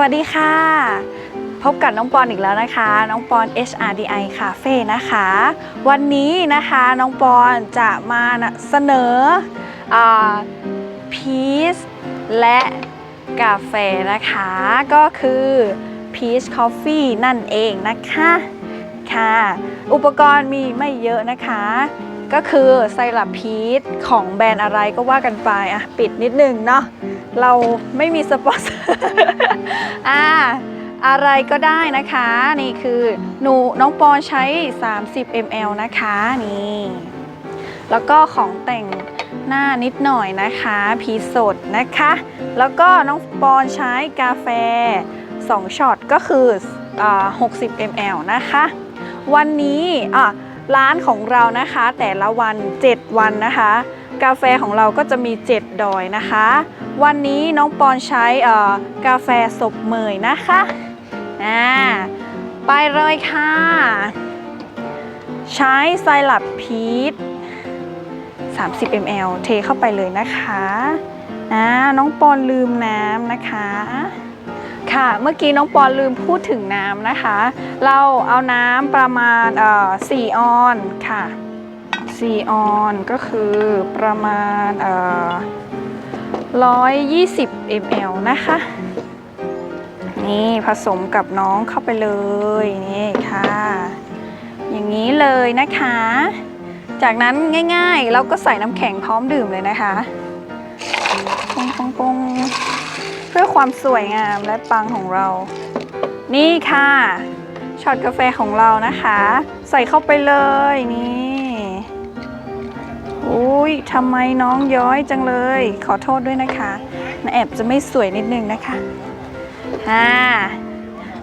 วัสดีค่ะ พบกับน้องปอนอีกแล้วนะคะ น้องปอน HRDI Cafe นะคะ วันนี้นะคะน้องปอนจะมาเสนอพีชและกาแฟนะคะ ก็คือ Peach Coffee นั่นเองนะคะค่ะ อุปกรณ์มีไม่เยอะนะคะ ก็คือไซรัปพีชของแบรนด์อะไรก็ว่ากันไปอะปิดนิดนึงเนาะเราไม่มีสปอนเซอร์อ่าอะไรก็ได้นะคะ นี่คือหนูน้องปอนใช้ 30 ml นะคะนี่แล้วก็ของแต่งหน้านิดหน่อยนะคะพีสดนะคะ แล้วก็น้องปอนใช้กาแฟ 2ช็อตก็คืออ60 ml นะคะ วันนี้อะ ร้านของเรานะคะ แต่ละวัน 7 วันนะคะ กาแฟของเราก็จะมี 7 ดอยนะคะ วันนี้น้องปอนใช้เอ่อกาแฟศพเมยนะคะอ่าไปเลยค่ะ ใช้ไซรัปพีช30 ml เทเข้าไปเลยนะคะอ่าน้องปอนลืมน้ำนะคะ ค่ะ เมื่อกี้น้องปอนลืมพูดถึงน้ำนะคะ เราเอาน้ำประมาณเอ่อ4ออนค่ะ4ออนก็คือประมาณเอ่อ120 ml นะคะ นี่ผสมกับน้องเข้าไปเลยนี่ค่ะ อย่างนี้เลยนะคะ จากนั้นง่ายๆ เราก็ใส่น้ำแข็งพร้อมดื่มเลยนะคะปงปงปง เพื่อความสวยงามและปังของเรา นี่ค่ะช็อตกาแฟของเรานะคะ ใส่เข้าไปเลยนี่อุ้ยทำไมน้องย้อยจังเลย ขอโทษด้วยนะคะนาแอบจะไม่สวยนิดนึงนะคะอ่า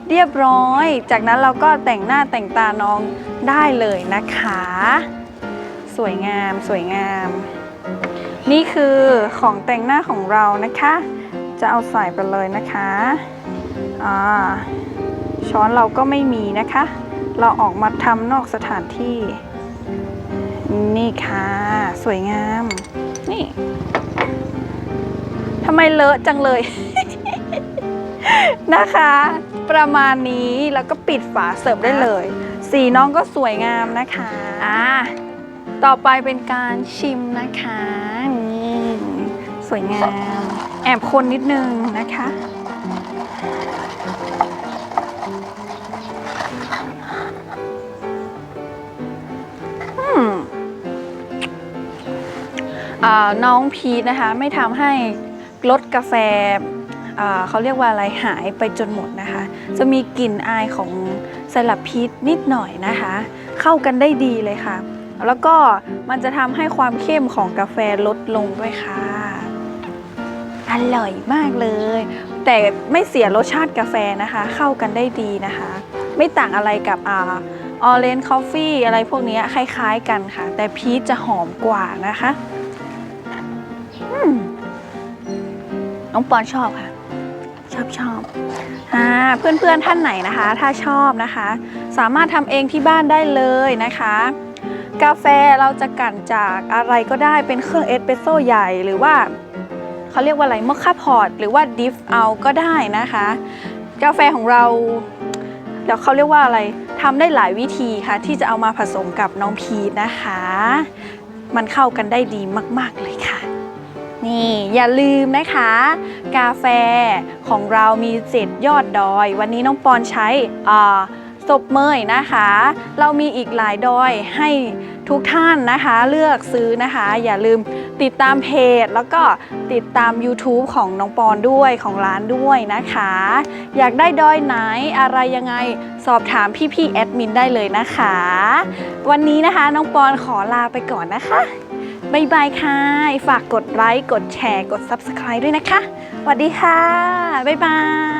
เรียบร้อย จากนั้นเราก็แต่งหน้าแต่งตาน้องได้เลยนะคะ สวยงามสวยงาม นี่คือของแต่งหน้าของเรานะคะ จะเอาใส่ไปเลยนะคะอ่าช้อนเราก็ไม่มีนะคะ เราออกมาทำนอกสถานที่ นี่ค่ะ สวยงาม นี่ทำไมเลอะจังเลย นะคะ ประมาณนี้แล้วก็ปิดฝาเสิร์ฟได้เลย สีน้องก็สวยงามนะคะอ่าต่อไปเป็นการชิมนะคะนี่สวยงาม แอบคนนิดนึงนะคะอืมน้องพีทนะคะ ไม่ทำให้รสกาแฟเขาเรียกว่าอะไรหายไปจนหมดนะคะ จะมีกลิ่นอายของไซรัปพีชนิดหน่อยนะคะ เข้ากันได้ดีเลยค่ะ แล้วก็มันจะทำให้ความเข้มของกาแฟลดลงด้วยค่ะ อร่อยมากเลย แต่ไม่เสียรสชาติกาแฟนะคะ เข้ากันได้ดีนะคะ ไม่ต่างอะไรกับอ่าออเรนจ์คอฟฟี่อะไรพวกเนี้ยคล้ายๆกันค่ะ แต่พีชจะหอมกว่านะคะอืมน้องปอนชอบค่ะ ชอบชอบอ่าเพื่อนๆท่านไหนนะคะ ถ้าชอบนะคะ สามารถทำเองที่บ้านได้เลยนะคะกาแฟเราจะกั่นจากอะไรก็ได้เป็นเครื่องเอสเปรสโซ่ใหญ่หรือว่า เขาเรียกว่าอะไรมอคค่าพอร์ตหรือว่าดิฟเอาก็ได้นะคะ กาแฟของเราเดี๋ยวเขาเรียกว่าอะไรทำได้หลายวิธีค่ะ ที่จะเอามาผสมกับน้องพีชนะคะ มันเข้ากันได้ดีมาก ๆ เลยค่ะนี่อย่าลืมนะคะ กาแฟของเรามีเศษยอดดอย วันนี้น้องปอนใช้อ่าศพเมยนะคะ เรามีอีกหลายดอยให้ ทุกท่านนะคะเลือกซื้อนะคะ อย่าลืมติดตามเพจ แล้วก็ติดตาม YouTube ของน้องปอนด้วยของร้านด้วยนะคะ อยากได้ดอยไหนอะไรยังไงสอบถามพี่ๆแอดมินได้เลยนะคะ วันนี้นะคะน้องปอนขอลาไปก่อนนะคะบ๊ายบายค่ะ ฝากกดไลค์ กดแชร์ กด Subscribe ด้วยนะคะ สวัสดีค่ะ บ๊ายบาย